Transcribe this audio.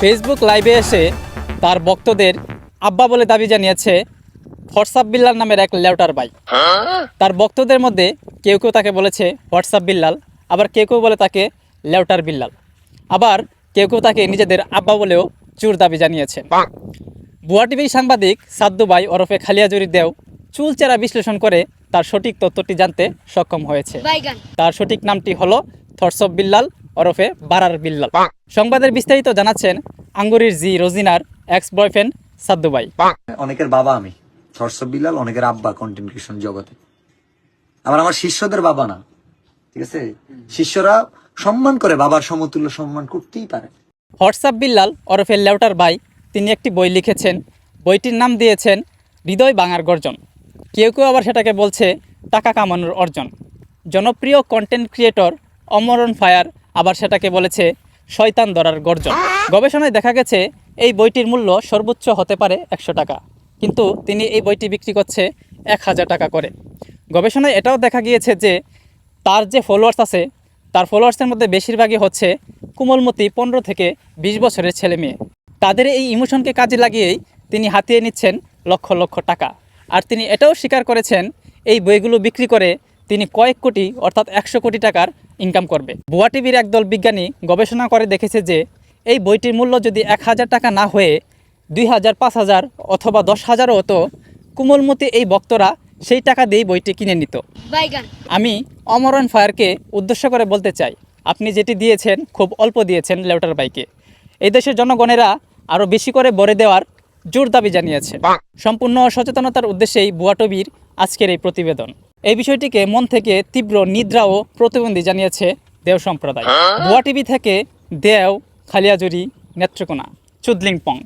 Facebook লাইভে এসে তার ভক্তদের আব্বা বলে দাবি জানিয়েছে হোয়াটসঅ্যাপ বিল্লাল নামের এক লেউটার বাই তার ভক্তদের মধ্যে কেউ কেউ তাকে বলেছে হোয়াটসঅ্যাপ বিল্লাল। আবার কেউ কেউ বলে তাকে লেউটার বিল্লাল। আবার কেউ কেউ তাকে নিজেদের আব্বা বলেও চুর দাবি জানিয়েছে বুয়া টিভির সাংবাদিক সাদ্দুবাই ওরফে খালিয়াজুরি দেও চুলচেরা বিশ্লেষণ করে তার সঠিক তথ্যটি জানতে সক্ষম হয়েছে। তার সঠিক নামটি হলো থরসব বিল্লাল ওরফে বারার বিল্লাল। সংবাদের বিস্তারিত জানাচ্ছেন আঙ্গুরির জি রোজিনার এক্স বয়ফ্রেন্ড সাদ্দুবাই অনেকের বাবা আমি সরসব বিলাল অনেকের আব্বা কন্টেন্ট ক্রিয়েশন জগতে। আমার আমার শিষ্যদের বাবা না ঠিক আছে? শিষ্যরা সম্মান করে বাবার সমতুল্য সম্মান করতেই পারে। হোয়াটসঅ্যাপ বিল্লাল ওরফে লেউটার ভাই তিনি একটি বই লিখেছেন। বইটির নাম দিয়েছেন হৃদয় বাঙার গর্জন। কেউ কেউ আবার সেটাকে বলছে টাকা কামানোর অর্জন। জনপ্রিয় কন্টেন্ট ক্রিয়েটর অমরণ ফায়ার আবার সেটাকে বলেছে শয়তান ধরার গর্জন। গবেষণায় দেখা গেছে, এই বইটির মূল্য সর্বোচ্চ হতে পারে একশো টাকা। কিন্তু তিনি এই বইটি বিক্রি করছে এক হাজার টাকা করে। গবেষণায় এটাও দেখা গিয়েছে যে, তার যে ফলোয়ার্স আছে, তার ফলোয়ার্সের মধ্যে বেশিরভাগই হচ্ছে কোমলমতি পনেরো থেকে বিশ বছরের ছেলে মেয়ে। তাদের এই ইমোশনকে কাজে লাগিয়েই তিনি হাতিয়ে নিচ্ছেন লক্ষ লক্ষ টাকা। আর তিনি এটাও স্বীকার করেছেন, এই বইগুলো বিক্রি করে তিনি কয়েক কোটি অর্থাৎ একশো কোটি টাকার ইনকাম করবে। বুয়া টিভির একদল বিজ্ঞানী গবেষণা করে দেখেছে যে এই বইটির মূল্য যদি এক হাজার টাকা না হয়ে দুই হাজার পাঁচ হাজার অথবা দশ হাজারও হতো কোমলমতি এই ভক্তরা সেই টাকা দিয়েই বইটি কিনে নিত। আমি অমরণ ফায়ারকে উদ্দেশ্য করে বলতে চাই আপনি যেটি দিয়েছেন খুব অল্প দিয়েছেন লেউটার বাইকে। এই দেশের জনগণেরা আরও বেশি করে ভরে দেওয়ার জোর দাবি জানিয়েছে। সম্পূর্ণ সচেতনতার উদ্দেশ্যেই বুয়াটবির আজকের এই প্রতিবেদন। এই বিষয়টিকে মন থেকে তীব্র নিদ্রা ও প্রতিবন্ধী জানিয়েছে দেও সম্প্রদায়। বুয়া টিভি থেকে দেও খালিয়াজুরি নেত্রকোনা চুদলিংপং।